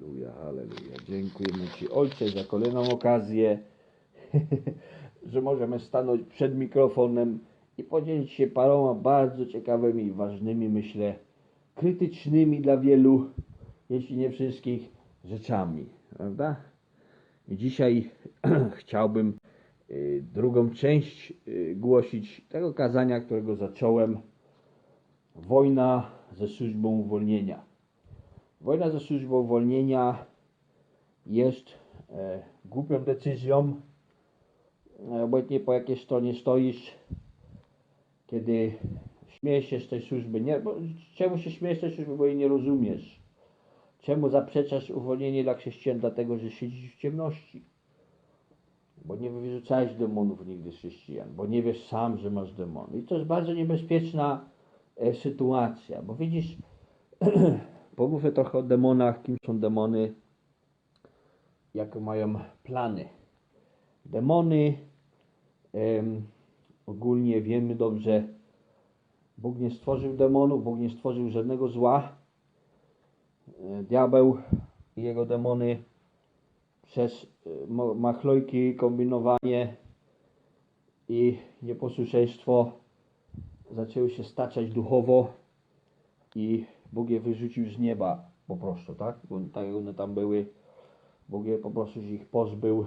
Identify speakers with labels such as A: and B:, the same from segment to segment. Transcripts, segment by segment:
A: Halleluja, halleluja. Dziękujemy Ci, Ojcze, za kolejną okazję, że możemy stanąć przed mikrofonem i podzielić się paroma bardzo ciekawymi i ważnymi, myślę, krytycznymi dla wielu, jeśli nie wszystkich, rzeczami, prawda? I dzisiaj chciałbym y, drugą część y, głosić tego kazania, którego zacząłem. Wojna ze służbą uwolnienia. Wojna ze służbą uwolnienia jest e, głupią decyzją, e, obojętnie po jakiej stronie stoisz, kiedy śmiejesz się z tej służby. Nie, bo, czemu się śmiejesz z tej służby, bo jej nie rozumiesz. Czemu zaprzeczasz uwolnienie dla chrześcijan? Dlatego, że siedzisz w ciemności. Bo nie wyrzucałeś demonów nigdy z chrześcijan, bo nie wiesz sam, że masz demony. I to jest bardzo niebezpieczna e, sytuacja, bo widzisz, pomówmy trochę o demonach, kim są demony, jakie mają plany. Demony, em, ogólnie wiemy dobrze, Bóg nie stworzył demonów, Bóg nie stworzył żadnego zła. E, Diabeł i jego demony przez e, machlojki, kombinowanie i nieposłuszeństwo zaczęły się staczać duchowo i Bóg je wyrzucił z nieba po prostu, tak? Tak jak one tam były, Bóg je po prostu ich pozbył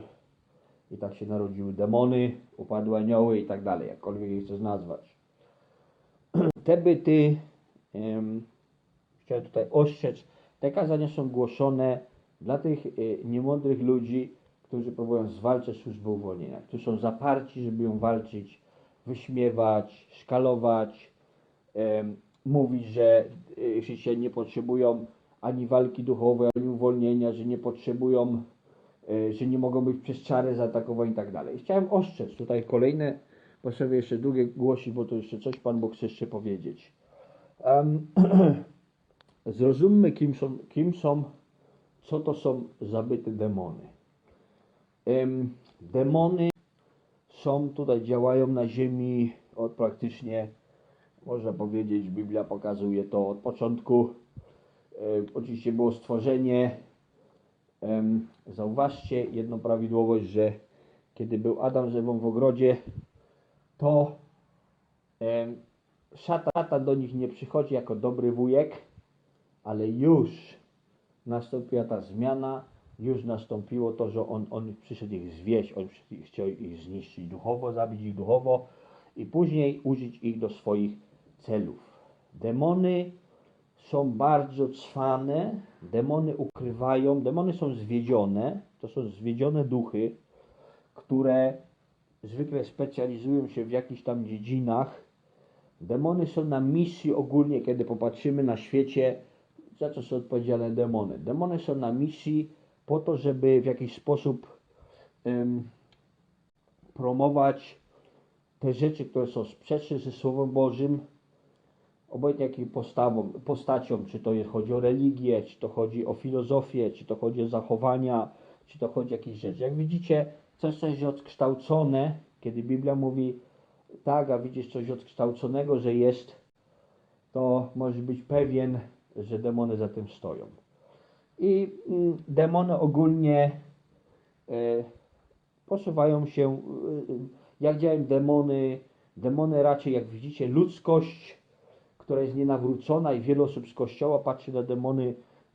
A: i tak się narodziły demony, upadły anioły i tak dalej, jakkolwiek je chcesz nazwać. Te byty, em, chciałem tutaj ostrzec, te kazania są głoszone dla tych y, niemądrych ludzi, którzy próbują zwalczać służbę uwolnienia, którzy są zaparci, żeby ją walczyć, wyśmiewać, szkalować, mówić, że y, chrześcijanie nie potrzebują ani walki duchowej, ani uwolnienia, że nie potrzebują, y, że nie mogą być przez czary zaatakowani i tak dalej. Chciałem ostrzec tutaj kolejne, bo sobie jeszcze drugie głosić, bo to jeszcze coś Pan Bóg chce jeszcze powiedzieć. Em, zrozummy, kim są, kim są, co to są zabyte demony. Em, demony są tutaj, działają na ziemi od praktycznie, można powiedzieć, Biblia pokazuje to od początku. E, oczywiście było stworzenie. Zauważcie jedną prawidłowość, że kiedy był Adam z Ewą w ogrodzie, to em, szatan do nich nie przychodzi jako dobry wujek, ale już nastąpiła ta zmiana, już nastąpiło to, że on, on przyszedł ich zwieść, on chciał ich zniszczyć duchowo, zabić ich duchowo i później użyć ich do swoich celów. Demony są bardzo cwane, demony ukrywają, demony są zwiedzione, to są zwiedzione duchy, które zwykle specjalizują się w jakichś tam dziedzinach. Demony są na misji ogólnie, kiedy popatrzymy na świecie, za co są odpowiedzialne demony. Demony są na misji po to, żeby w jakiś sposób em, promować te rzeczy, które są sprzeczne ze Słowem Bożym, obojętnie jakiej postawą, postacią, czy to chodzi o religię, czy to chodzi o filozofię, czy to chodzi o zachowania, czy to chodzi o jakieś rzeczy. Jak widzicie, coś, coś jest odkształcone, kiedy Biblia mówi tak, a widzisz coś odkształconego, że jest, to możesz być pewien, że demony za tym stoją. I mm, demony ogólnie e, posuwają się, e, jak działają demony, demony raczej, jak widzicie, ludzkość, która jest nienawrócona i wiele osób z kościoła patrzy na demony,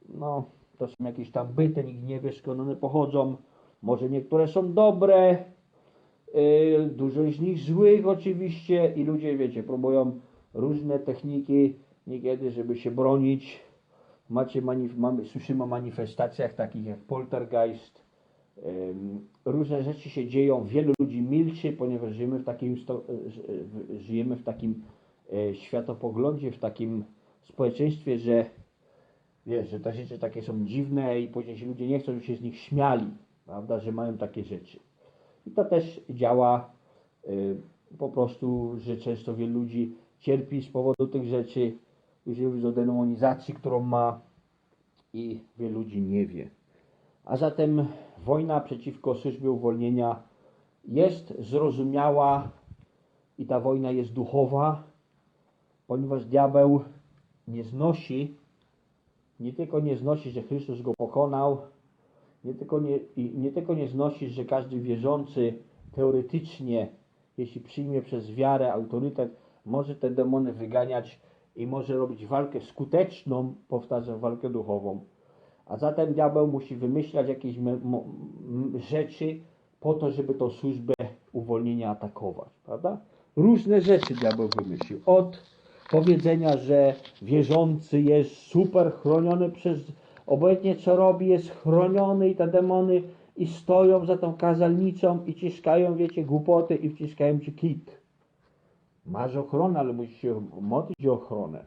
A: no to są jakieś tam byty, nikt nie wie skąd one pochodzą, może niektóre są dobre, yy, dużo z nich złych oczywiście i ludzie, wiecie, próbują różne techniki niekiedy, żeby się bronić. Macie manif- mamy, słyszymy o manifestacjach takich jak poltergeist, różne rzeczy się dzieją, wielu ludzi milczy, ponieważ żyjemy w takim, w- żyjemy w takim światopoglądzie, w takim społeczeństwie, że wiesz, że te rzeczy takie są dziwne i później się ludzie nie chcą, żeby się z nich śmiali, prawda, że mają takie rzeczy. I to też działa y, po prostu, że często wielu ludzi cierpi z powodu tych rzeczy, jeżeli mówisz o demonizacji, którą ma i wielu ludzi nie wie. A zatem wojna przeciwko służbie uwolnienia jest zrozumiała i ta wojna jest duchowa, ponieważ diabeł nie znosi nie tylko nie znosisz, że Chrystus go pokonał, nie tylko nie, nie tylko nie znosisz, że każdy wierzący teoretycznie, jeśli przyjmie przez wiarę autorytet, może te demony wyganiać i może robić walkę skuteczną, powtarzam, walkę duchową. A zatem diabeł musi wymyślać jakieś rzeczy po to, żeby tą służbę uwolnienia atakować, prawda? Różne rzeczy diabeł wymyślił. Od powiedzenia, że wierzący jest super chroniony przez obojętnie co robi, jest chroniony i te demony i stoją za tą kazalnicą i ciskają, wiecie, głupoty i wciskają ci kit. Masz ochronę, ale musisz się modlić o ochronę.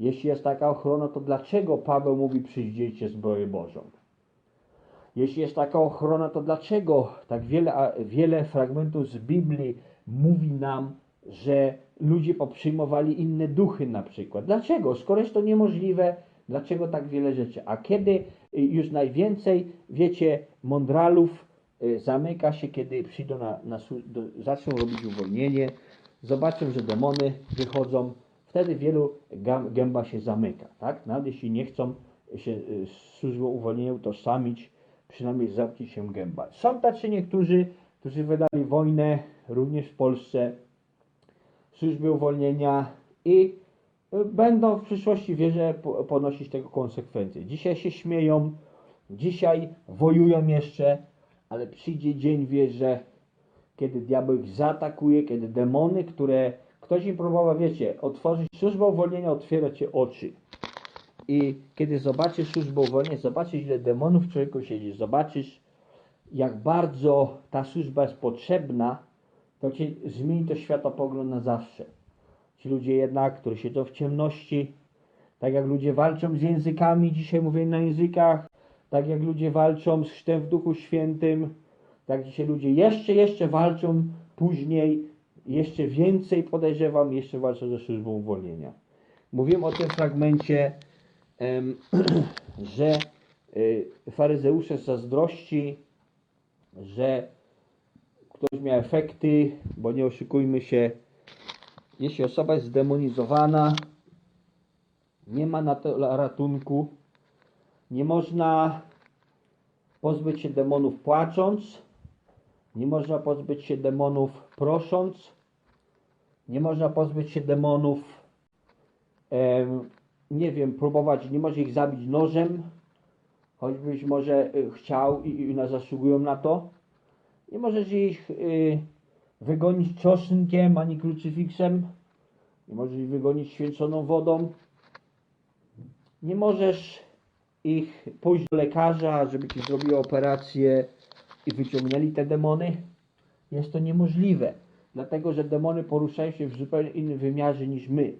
A: Jeśli jest taka ochrona, to dlaczego Paweł mówi przyjdziecie zbroję Bożą? Jeśli jest taka ochrona, to dlaczego tak wiele, wiele fragmentów z Biblii mówi nam, że ludzie poprzyjmowali inne duchy na przykład? Dlaczego? Skoro jest to niemożliwe, dlaczego tak wiele rzeczy? A kiedy y, już najwięcej, wiecie, mądralów y, zamyka się, kiedy przyjdą na, na do, zaczną robić uwolnienie, zobaczą, że demony wychodzą, wtedy wielu gęba się zamyka, tak? Nawet jeśli nie chcą się y, z służbą uwolnienia utożsamić, przynajmniej zamknie się gęba. Są tacy niektórzy, którzy wydali wojnę również w Polsce, służby uwolnienia i y, będą w przyszłości, wierzę, po- ponosić tego konsekwencje. Dzisiaj się śmieją, dzisiaj wojują jeszcze, ale przyjdzie dzień, wierzę, kiedy diabeł ich zaatakuje, kiedy demony, które ktoś im próbował, wiecie, otworzyć służbę uwolnienia, otwiera ci oczy. I kiedy zobaczysz służbę uwolnienia, zobaczysz ile demonów w człowieku siedzi, zobaczysz jak bardzo ta służba jest potrzebna, to ci zmieni to światopogląd na zawsze. Ci ludzie jednak, którzy siedzą w ciemności, tak jak ludzie walczą z językami, dzisiaj mówię na językach, tak jak ludzie walczą z chrztem w Duchu Świętym, tak dzisiaj ludzie jeszcze, jeszcze walczą później, jeszcze więcej podejrzewam, jeszcze walczą ze służbą uwolnienia. Mówiłem o tym fragmencie, że y, faryzeusze zazdrości, że ktoś miał efekty, bo nie oszukujmy się, jeśli osoba jest zdemonizowana, nie ma na to ratunku, nie można pozbyć się demonów płacząc, nie można pozbyć się demonów prosząc, nie można pozbyć się demonów, em, nie wiem, próbować, nie może ich zabić nożem, choćbyś może y, chciał i, i na- zasługują na to. Nie możesz ich y, wygonić czosnkiem ani krucyfiksem. Nie możesz ich wygonić święconą wodą. Nie możesz ich pójść do lekarza, żeby ci zrobił operację i wyciągnęli te demony. Jest to niemożliwe, dlatego że demony poruszają się w zupełnie innym wymiarze niż my.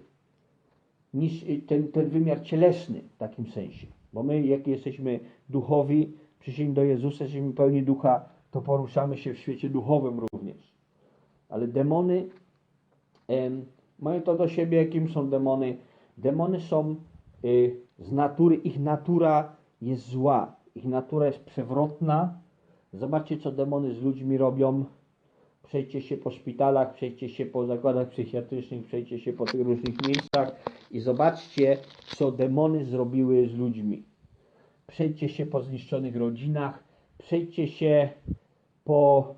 A: Niż y, ten, ten wymiar cielesny w takim sensie. Bo my, jak jesteśmy duchowi, przyszli do Jezusa, jesteśmy pełni ducha, to poruszamy się w świecie duchowym również. Ale demony em, mają to do siebie, jakim są demony. Demony są y, z natury, ich natura jest zła, ich natura jest przewrotna. Zobaczcie, co demony z ludźmi robią. Przejdźcie się po szpitalach, przejdźcie się po zakładach psychiatrycznych, przejdźcie się po tych różnych miejscach i zobaczcie, co demony zrobiły z ludźmi. Przejdźcie się po zniszczonych rodzinach, przejdźcie się po,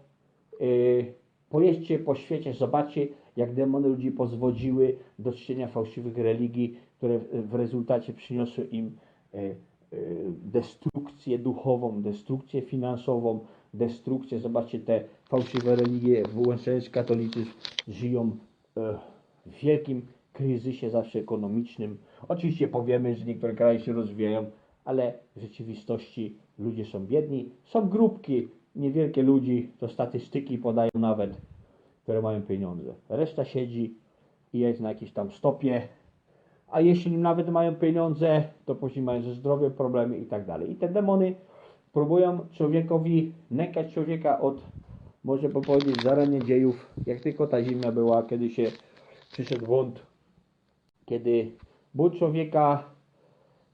A: yy, pojeźdźcie po świecie, zobaczcie, jak demony ludzi pozwodziły do czczenia fałszywych religii, które w- rezultacie przyniosły im yy, yy, destrukcję duchową, destrukcję finansową, destrukcję. Zobaczcie, te fałszywe religie, włączając katolicyzm, żyją e, w wielkim kryzysie zawsze ekonomicznym. Oczywiście powiemy, że niektóre kraje się rozwijają, ale w rzeczywistości ludzie są biedni. Są grupki, niewielkie ludzi, to statystyki podają nawet, które mają pieniądze. Reszta siedzi i jest na jakiejś tam stopie, a jeśli nawet mają pieniądze, to później mają ze zdrowiem problemy i tak dalej. I te demony próbują człowiekowi nękać człowieka od, może powiedzieć, zarania dziejów, jak tylko ta ziemia była, kiedy się przyszedł bunt, kiedy bunt człowieka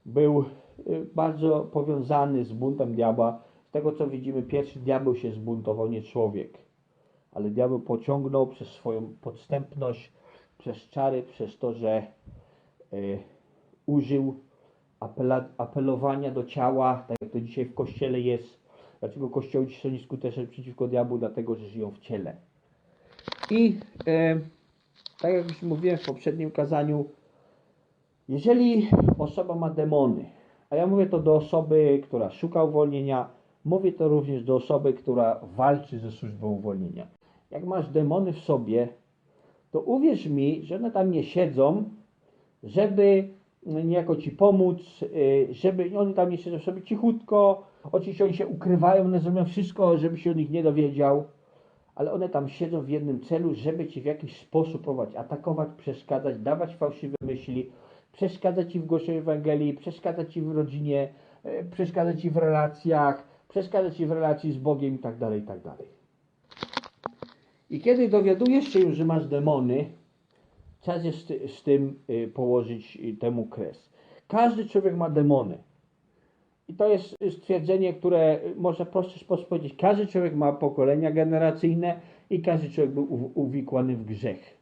A: był y, bardzo powiązany z buntem diabła. Tego co widzimy, pierwszy diabeł się zbuntował, nie człowiek. Ale diabeł pociągnął przez swoją podstępność, przez czary, przez to, że y, użył apela, apelowania do ciała, tak jak to dzisiaj w kościele jest. Dlaczego kościoły dzisiaj są nieskuteczne przeciwko diabłu? Dlatego, że żyją w ciele. I e, tak jak już mówiłem w poprzednim kazaniu, jeżeli osoba ma demony, a ja mówię to do osoby, która szuka uwolnienia, mówię to również do osoby, która walczy ze służbą uwolnienia. Jak masz demony w sobie, to uwierz mi, że one tam nie siedzą, żeby niejako ci pomóc, y, żeby oni tam nie siedzą sobie cichutko. Oczywiście oni się ukrywają, one zrobią wszystko, żeby się o nich nie dowiedział, ale one tam siedzą w jednym celu, żeby ci w jakiś sposób próbować atakować, przeszkadzać, dawać fałszywe myśli, przeszkadzać ci w głoszeniu Ewangelii, przeszkadzać ci w rodzinie, y, przeszkadzać ci w relacjach, przeszkadzać ci w relacji z Bogiem i tak dalej, i tak dalej. I kiedy dowiadujesz się już, że masz demony, czas jest z, tym y, położyć y, temu kres. Każdy człowiek ma demony. I to jest stwierdzenie, które y, można w prosty sposób powiedzieć. Każdy człowiek ma pokolenia generacyjne i każdy człowiek był uw- uwikłany w grzech.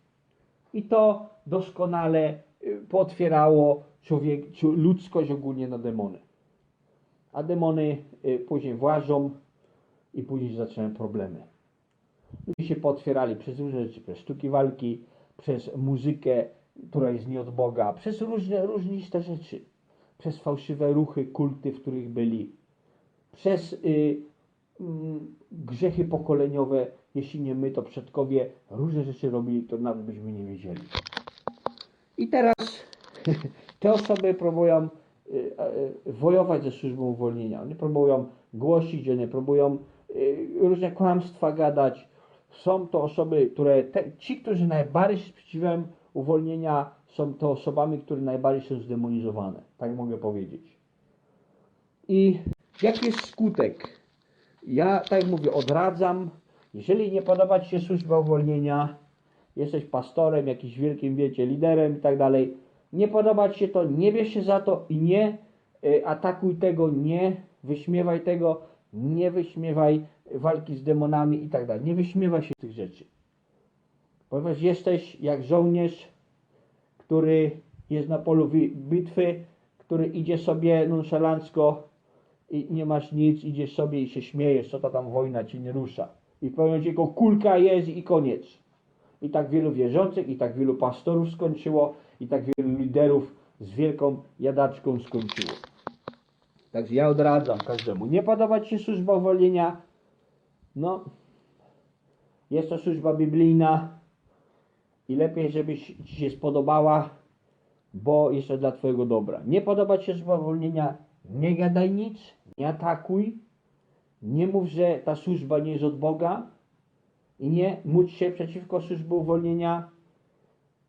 A: I to doskonale y, potwierało człowiek, ludzkość ogólnie na demony. A demony y, później włażą i później zaczynają problemy. Ludzie się potwierali przez różne rzeczy, przez sztuki walki, przez muzykę, która jest nie od Boga, przez różne, różniste rzeczy, przez fałszywe ruchy, kulty, w których byli, przez y, mm, grzechy pokoleniowe, jeśli nie my, to przodkowie różne rzeczy robili, to nawet byśmy nie wiedzieli. I teraz te osoby próbują wojować ze służbą uwolnienia. One próbują głosić, one próbują y, różne kłamstwa gadać. Są to osoby, które, te, ci, którzy najbardziej sprzeciwiają uwolnienia, są to osobami, które najbardziej są zdemonizowane. Tak mogę powiedzieć. I jaki jest skutek? Ja, tak jak mówię, odradzam. Jeżeli nie podoba Ci się służba uwolnienia, jesteś pastorem, jakimś wielkim, wiecie, liderem i tak dalej, nie podoba Ci się to, nie bierz się za to i nie y, atakuj tego, nie wyśmiewaj tego, nie wyśmiewaj walki z demonami i tak dalej. Nie wyśmiewaj się tych rzeczy. Ponieważ jesteś jak żołnierz, który jest na polu bitwy, który idzie sobie nonszalancko i nie masz nic, idziesz sobie i się śmiejesz, co to tam wojna cię nie rusza. I w pewnym momencie tylko kulka jest i koniec. I tak wielu wierzących, i tak wielu pastorów skończyło, i tak wielu liderów z wielką jadaczką skończyło. Także ja odradzam każdemu. Nie podoba Ci się służba uwolnienia? No, jest to służba biblijna i lepiej, żebyś Ci się spodobała, bo to dla Twojego dobra. Nie podoba Ci się służba uwolnienia? Nie gadaj nic, nie atakuj, nie mów, że ta służba nie jest od Boga i nie módl się przeciwko służbie uwolnienia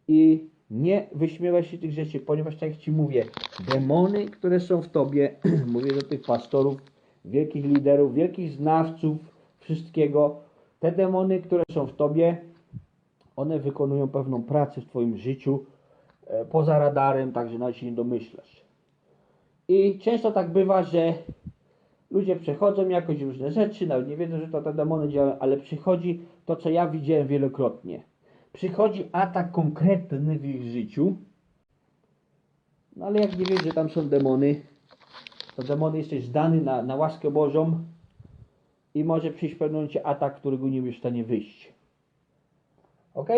A: i nie wyśmiewaj się tych rzeczy, ponieważ tak jak Ci mówię, demony, które są w Tobie, mówię do tych pastorów, wielkich liderów, wielkich znawców wszystkiego, te demony, które są w Tobie, one wykonują pewną pracę w Twoim życiu e, poza radarem, także nawet się nie domyślasz. I często tak bywa, że ludzie przechodzą jakoś różne rzeczy, nawet nie wiedzą, że to te demony działają, ale przychodzi to, co ja widziałem wielokrotnie. Przychodzi atak konkretny w ich życiu, no ale jak nie wiesz, że tam są demony, to demony jesteś zdany na, na łaskę Bożą i może przyjść w pewnym momencie atak, którego nie będziesz w stanie wyjść. Ok?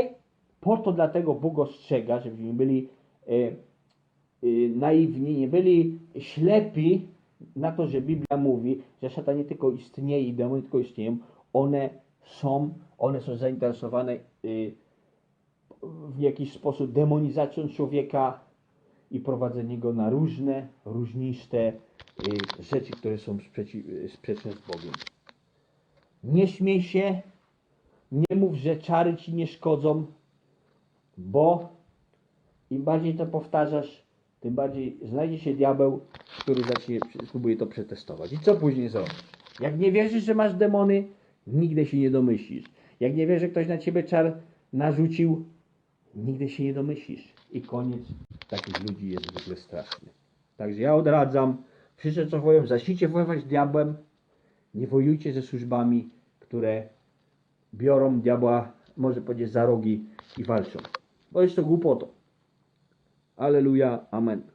A: Po to dlatego Bóg ostrzega, żebyśmy byli e, e, naiwni, nie byli ślepi na to, że Biblia mówi, że szatan nie tylko istnieje i demony tylko istnieją, one są, one są zainteresowane y, w jakiś sposób demonizacją człowieka i prowadzenie go na różne, różniste y, rzeczy, które są sprzeczne z Bogiem. Nie śmiej się, nie mów, że czary ci nie szkodzą, bo im bardziej to powtarzasz, tym bardziej znajdzie się diabeł, który zacznie, spróbuje to przetestować. I co później zrobisz? Jak nie wierzysz, że masz demony, nigdy się nie domyślisz. Jak nie wiesz, że ktoś na ciebie czar narzucił, nigdy się nie domyślisz. I koniec takich ludzi jest zwykle straszny. Także ja odradzam, wszyscy co wojują, zacznijcie wojować z diabłem, nie wojujcie ze służbami, które biorą diabła, może powiedzieć, za rogi i walczą. Bo jest to głupotą. Aleluja, amen.